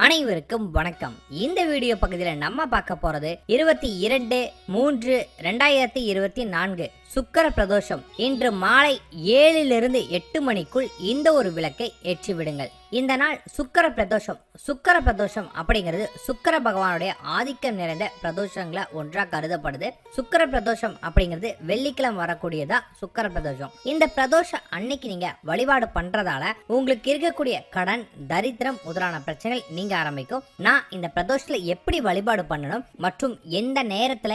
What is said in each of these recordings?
அனைவருக்கும் வணக்கம். இந்த வீடியோ பகுதியில் நம்ம பார்க்க போறது இருபத்தி இரண்டு மூன்று ரெண்டாயிரத்தி இருபத்தி நான்கு. சுக்கர பிரதோஷம் இன்று மாலை ஏழிலிருந்து எட்டு மணிக்குள் இந்த ஒரு விளக்கை ஏற்றி விடுங்கள் இந்த நாள் சுக்கர பிரதோஷம் சுக்கர பிரதோஷம் அப்படிங்கிறது சுக்கர பகவானுடைய ஆதிக்கம் நிறைந்த பிரதோஷங்களை ஒன்றா கருதப்படுது. சுக்கர பிரதோஷம் அப்படிங்கிறது வெள்ளிக்கிழமை வரக்கூடியதா சுக்கர பிரதோஷம் இந்த பிரதோஷம் அன்னைக்கு நீங்க வழிபாடு பண்றதால உங்களுக்கு இருக்கக்கூடிய கடன் தரித்திரம் முதலான பிரச்சனைகள் நீங்க ஆரம்பிக்கும். நான் இந்த பிரதோஷத்துல எப்படி வழிபாடு பண்ணணும் மற்றும் எந்த நேரத்துல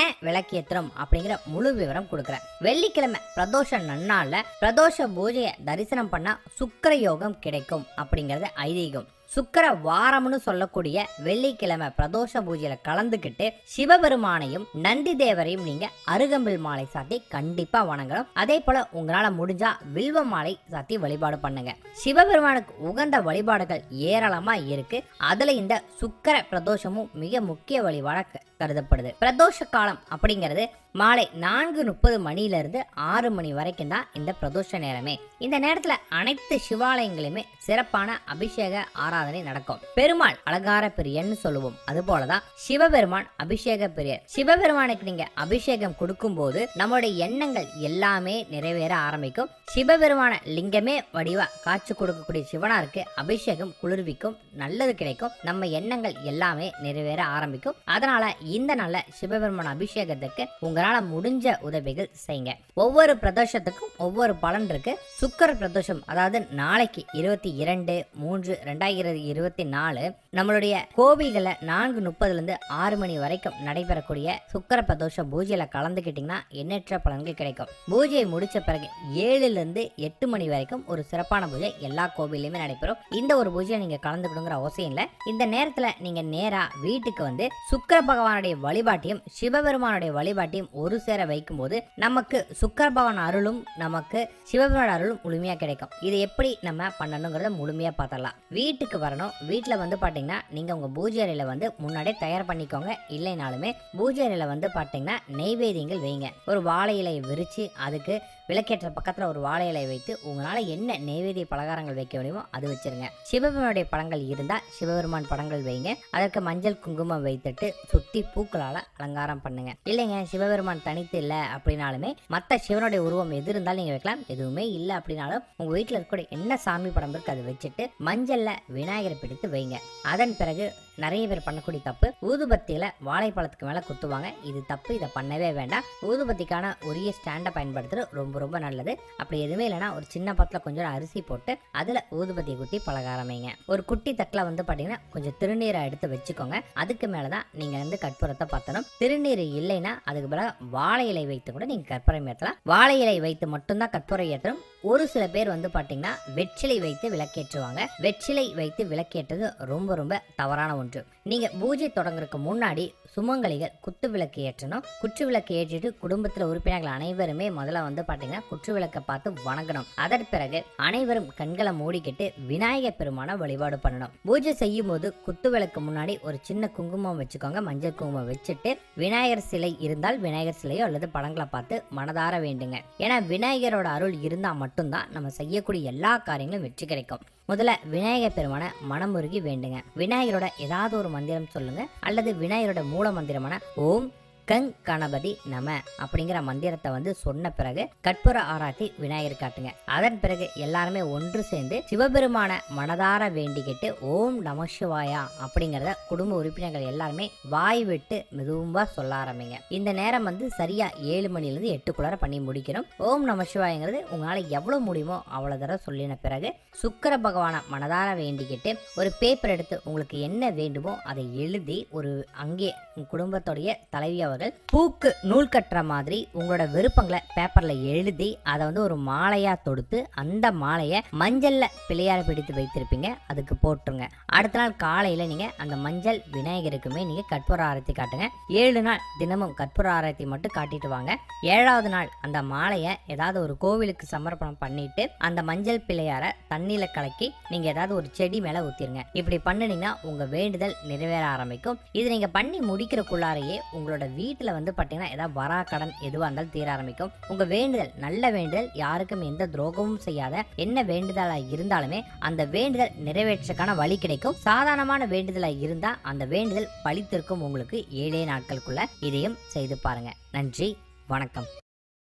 ஏன் விளக்கேற்றணும் அப்படிங்கிற முழு விவரம் கொடுக்குறேன். வெள்ளிக்கிழமை பிரதோஷ நன்னால பிரதோஷ பூஜையை தரிசனம் பண்ணா சுக்கர யோகம் கிடைக்கும் அப்படிங்கறது ஐதீகம். சுக்கர வாரம்னு சொல்லக்கூடிய வெள்ளிக்கிழமை பிரதோஷ பூஜையில கலந்துக்கிட்டு சிவபெருமானையும் நந்தி தேவரையும் நீங்க அருகம்பில் மாலை சாத்தி கண்டிப்பா வணங்கணும். அதே போல உங்களால முடிஞ்சா வில்வ மாலை சாத்தி வழிபாடு பண்ணுங்க. சிவபெருமானுக்கு உகந்த வழிபாடுகள் ஏராளமா இருக்கு. அதுல இந்த சுக்கர பிரதோஷமும் மிக முக்கிய வழிபாட கருதப்படுது. பிரதோஷ காலம் அப்படிங்கிறது மாலை நான்கு முப்பது மணில இருந்து ஆறு மணி வரைக்கும் தான் இந்த பிரதோஷ நேரமே. இந்த நேரத்துல அனைத்து சிவாலயங்களுமே சிறப்பான அபிஷேக ஆராதனை நடக்கும். பெருமாள் அலங்கார பிரியன்னு சொல்லுவோம். அது போலதான் சிவபெருமான் அபிஷேக பிரியர். சிவபெருமானுக்கு நீங்க அபிஷேகம் கொடுக்கும் போது நம்மளுடைய எண்ணங்கள் எல்லாமே நிறைவேற ஆரம்பிக்கும். சிவபெருமான லிங்கமே வடிவா காட்சி கொடுக்கக்கூடிய சிவனாருக்கு அபிஷேகம் குளிர்விக்கும் நல்லது கிடைக்கும். நம்ம எண்ணங்கள் எல்லாமே நிறைவேற ஆரம்பிக்கும். அதனால இந்த நல்ல சிவபெருமான அபிஷேகத்துக்கு உங்களால் முடிஞ்ச உதவிகள் செய்யுங்க ஒவ்வொரு பிரதோஷத்துக்கும் ஒவ்வொரு பலன் இருக்கு. சுக்கர பிரதோஷம் அதாவது நாளைக்கு இருபத்தி இரண்டு மூன்று ரெண்டாயிரத்தி இருபத்தி நாலு நம்மளுடைய கோவில்களில் நான்கு முப்பதுலேருந்து ஆறு மணி வரைக்கும் நடைபெறக்கூடிய சுக்கர பிரதோஷ பூஜையில் கலந்துக்கிட்டிங்கன்னா எண்ணற்ற பலன்கள் கிடைக்கும். பூஜையை முடித்த பிறகு ஏழுலேருந்து எட்டு மணி வரைக்கும் ஒரு சிறப்பான பூஜை எல்லா கோவிலையுமே நடைபெறும். இந்த ஒரு பூஜையை நீங்கள் கலந்துக்கணுங்கிற அவசியம் இல்லை. இந்த நேரத்தில் நீங்கள் நேராக வீட்டுக்கு வந்து சுக்கர பகவானுடைய வழிபாட்டையும் சிவபெருமானுடைய வழிபாட்டையும் ஒரு சேர வைக்கும்போது நமக்கு சுக்கர பகவான் அருளும் நமக்கு சிவபெருமான அருளும் முழுமையாக கிடைக்கும். இது எப்படி நம்ம பண்ணணுங்கிறத முழுமையாக பார்த்தரலாம் வீட்டுக்கு வரணும். வீட்டில் வந்து பார்த்தீங்கன்னா நீங்க உங்க பூஜை அறையில் வந்து முன்னாடியே தயார் பண்ணிக்கோங்க. இல்லைனாலுமே பூஜை அறையில் வந்து பார்த்தீங்கன்னா நெய்வேதியங்கள் வைங்க. ஒரு வாழை இலையை விரித்து அதுக்கு விளக்கேற்ற பக்கத்தில் ஒரு வாழை இலை வைத்து உங்களால் என்ன நெய்வேதிய பலகாரங்கள் வைக்க முடியுமோ அது வச்சிருங்க. சிவபெருமானுடைய படங்கள் இருந்தால் சிவபெருமான் படங்கள் வைங்க. அதற்கு மஞ்சள் குங்குமம் வைத்துட்டு சுற்றி பூக்களால் அலங்காரம் பண்ணுங்க. இல்லைங்க சிவபெருமான் தனித்து இல்லை அப்படின்னாலுமே மற்ற சிவனுடைய உருவம் எது இருந்தாலும் நீங்கள் வைக்கலாம். எதுவுமே இல்லை அப்படின்னாலும் உங்கள் வீட்டில் இருக்கக்கூடிய என்ன சாமி படம் இருக்கு அதை வச்சுட்டு மஞ்சளில் விநாயகரை பிடித்து வைங்க. அதன் பிறகு நிறைய பேர் பண்ணக்கூடிய தப்பு. ஊதுபத்தியில வாழைப்பழத்துக்கு மேல குத்துவாங்க. இது தப்பு இதை பண்ணவே வேண்டாம். ஊதுபத்திக்கான உரிய ஸ்டாண்டை பயன்படுத்துறது ரொம்ப ரொம்ப நல்லது. அப்படி எதுவுமே இல்லைன்னா ஒரு சின்ன பத்தில் கொஞ்சம் அரிசி போட்டு அதுல ஊதுபத்தியை குத்தி பழக ஆரம்பிங்க. ஒரு குட்டி தட்டில் வந்து பார்த்தீங்கன்னா கொஞ்சம் திருநீரை எடுத்து வச்சுக்கோங்க. அதுக்கு மேலதான் நீங்க வந்து கற்பூரத்தை பத்தணும். திருநீர் இல்லைன்னா அதுக்கு பிறகு வாழை இலை வைத்து கூட நீங்க கற்பூரம் ஏற்றலாம். வாழை இலை வைத்து மட்டும்தான் கற்பூரம் ஏற்றணும். ஒரு சில பேர் வந்து பாத்தீங்கன்னா வெற்றிலை வைத்து விளக்கேற்றுவாங்க. வெற்றிலை வைத்து விளக்கேற்றது ரொம்ப ரொம்ப தவறான ஒன்று. நீங்க பூஜை தொடங்குறதுக்கு முன்னாடி சுமங்கலிகள் குத்து விளக்கு ஏற்றணும். குற்று விளக்கு ஏற்றிட்டு குடும்பத்துல உறுப்பினர்கள் அனைவருமே முதல்ல வந்து பாத்தீங்கன்னா குற்று விளக்கை பார்த்து வணங்கணும். அதன் பிறகு அனைவரும் கண்களை மூடிக்கிட்டு விநாயகர் பெருமான வழிபாடு பண்ணணும். பூஜை செய்யும் போது குத்து விளக்கு முன்னாடி ஒரு சின்ன குங்குமம் வச்சுக்கோங்க. மஞ்சள் குங்குமம் வச்சுட்டு விநாயகர் சிலை இருந்தால் விநாயகர் சிலையோ அல்லது படங்களை பார்த்து மனதார வேண்டுங்க. ஏன்னா விநாயகரோட அருள் இருந்தா மட்டும்தான் நம்ம செய்யக்கூடிய எல்லா காரியங்களும் வெற்றி கிடைக்கும். முதல்ல விநாயகர் பெருமான மனமுருகி வேண்டுங்க. விநாயகரோட ஏதாவது ஒரு மந்திரம் சொல்லுங்க. அல்லது விநாயகரோட மூல மந்திரமான ஓம் கங் கணபதி நம அப்படிங்கிற மந்திரத்தை வந்து சொன்ன பிறகு கற்பூர ஆராத்தி விநாயகர் காட்டுங்க. அதன் பிறகு எல்லாருமே ஒன்று சேர்ந்து சிவபெருமான மனதார வேண்டிக்கிட்டு ஓம் நம சிவாயா அப்படிங்கிறத குடும்ப உறுப்பினர்கள் எல்லாருமே வாய் விட்டு மெதுவா சொல்ல ஆரம்பிங்க. இந்த நேரம் வந்து சரியா ஏழு மணிலிருந்து எட்டுக்குள்ளார பண்ணி முடிக்கணும். ஓம் நம சிவாயங்கிறது உங்களால எவ்வளவு முடியுமோ அவ்வளவு தடவை சொல்லின பிறகு சுக்கர பகவானை மனதார வேண்டிக்கிட்டு ஒரு பேப்பர் எடுத்து உங்களுக்கு என்ன வேண்டுமோ அதை எழுதி ஒரு அங்கே குடும்பத்துடைய தலைவியை அவர்கள் பூக்கு நூல் கட்டுற மாதிரி உங்களோட விருப்பங்களை பேப்பர்ல எழுதி அதை வந்து ஒரு மாலையா தொடுத்து அந்த மாலையை மஞ்சள்ல பிள்ளையார பிடித்து வைத்திருப்பீங்க. அதுக்கு போட்டுருங்க. அடுத்த நாள் காலையில நீங்க அந்த மஞ்சள் விநாயகருக்குமே நீங்க கற்பூர ஆரத்தி காட்டுங்க. ஏழு நாள் தினமும் கற்பூர ஆரத்தி மட்டும் காட்டிட்டு வாங்க. ஏழாவது நாள் அந்த மாலையை ஏதாவது ஒரு கோவிலுக்கு சமர்ப்பணம் பண்ணிட்டு அந்த மஞ்சள் பிள்ளையார தண்ணியில கலக்கி நீங்க ஏதாவது ஒரு செடி மேல ஊத்திருங்க. இப்படி பண்ணினீங்கன்னா உங்க வேண்டுதல் நிறைவேற ஆரம்பிக்கும். இது நீங்க பண்ணி முடிக்கிறக்குள்ளாரையே உங்களோட வீட்டில் வந்து பார்த்தீங்கன்னா ஏதாவது வரா கடன் எதுவாக இருந்தாலும் தீர ஆரம்பிக்கும். உங்கள் வேண்டுதல் நல்ல வேண்டுதல் யாருக்கும் எந்த துரோகமும் செய்யாத என்ன வேண்டுதலாக இருந்தாலுமே அந்த வேண்டுதல் நிறைவேற்றக்கான வழி கிடைக்கும். சாதாரணமான வேண்டுதலாக இருந்தால் அந்த வேண்டுதல் பழித்திருக்கும் உங்களுக்கு ஏழே நாட்களுக்குள்ள இதையும் செய்து பாருங்க. நன்றி வணக்கம்.